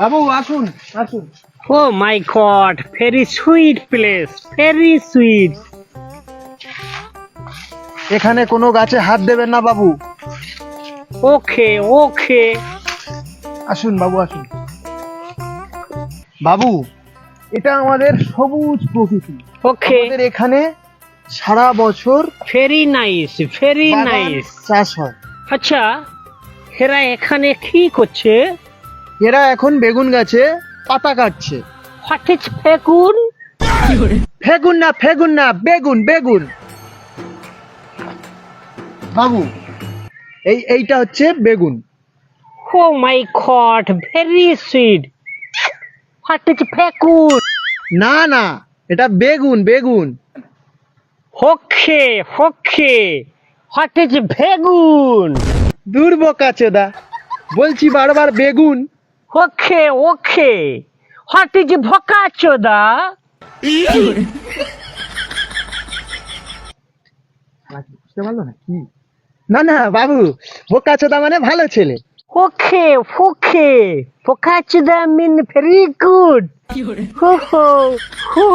বাবু আসুন আসুন। Oh my god, very sweet place, very sweet. এখানে কোনো গাছে হাত দেবেন না বাবু। ওকে ওকে। আসুন বাবু আসুন। বাবু এটা আমাদের সবুজ প্রকৃতি। Okay, আমাদের এখানে সারা বছর very নাইস very নাইস চাষ হয়। আচ্ছা এরা এখানে কি করছে? এরা এখন বেগুন গাছে পাতা কাটছে। হোয়াট ইজ ফেকুন ফেগুন না ফেগুন না বেগুন বেগুন। বাবু এই এইটা হচ্ছে বেগুন। ও my god very sweet what is ফেকুন না না এটা বেগুন বেগুন। ওকে ওকে হোয়াট ইজ আছে দা। বলছি বারবার বেগুন। ওকে ওকে। হোয়াট ইজ বুঝতে পারল না? কি? না না বাবু বোকা চোদা মানে ভালো ছেলে। ওকে ওকে। ভকাচোদা মিন ভেরি গুড হো হো হো।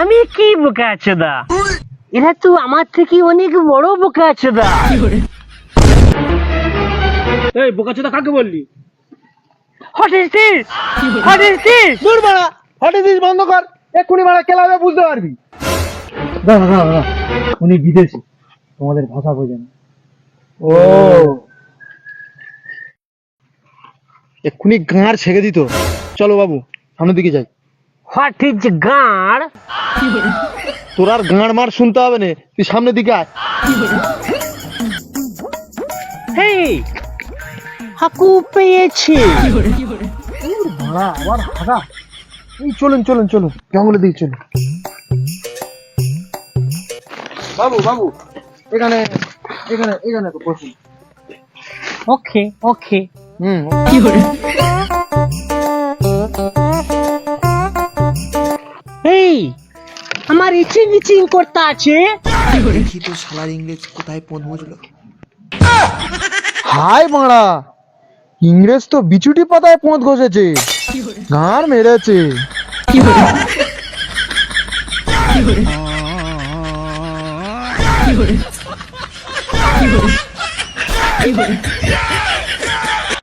আমি কি বোকাচোদা এরা তো আমার থেকে অনেক বড় বোকাচোদা এই বোকাচোদা কাকে বললি? What is this what is this দূর হটে দিস বন্ধ কর। এক্ষুনি মারা কেলাবে বুঝতে পারবি। দাঁড়া দাঁড়া উনি বিদেশি। তোমাদের ভাষা বোঝেন। ও। এক্ষুনি গাঁড় ছেড়ে দিত। চলো বাবু সামনের দিকে যাই। হোয়াট ইজ গাঁড়? তোর আর গাঁড় মার শুনতে হবে না। তুই সামনের দিকে আয়। হেই হাকু পেয়েছি ভাড়া আবার হাগা এই চলুন চলুন চলুন। জঙ্গলের দিকে চলুন। বাবু বাবু এখানে এখানে এখানে তো বসুন। ওকে ওকে। হুম এই আমার ইচিং ইচিং করতে আছে। দেখি তো শালার ইংরেজ কোথায় পৌঁছলো। হাই মারা ইংরেজ তো বিচুটি পাতায় পোঁত ঘষেছে। ঘাড় মেরেছে।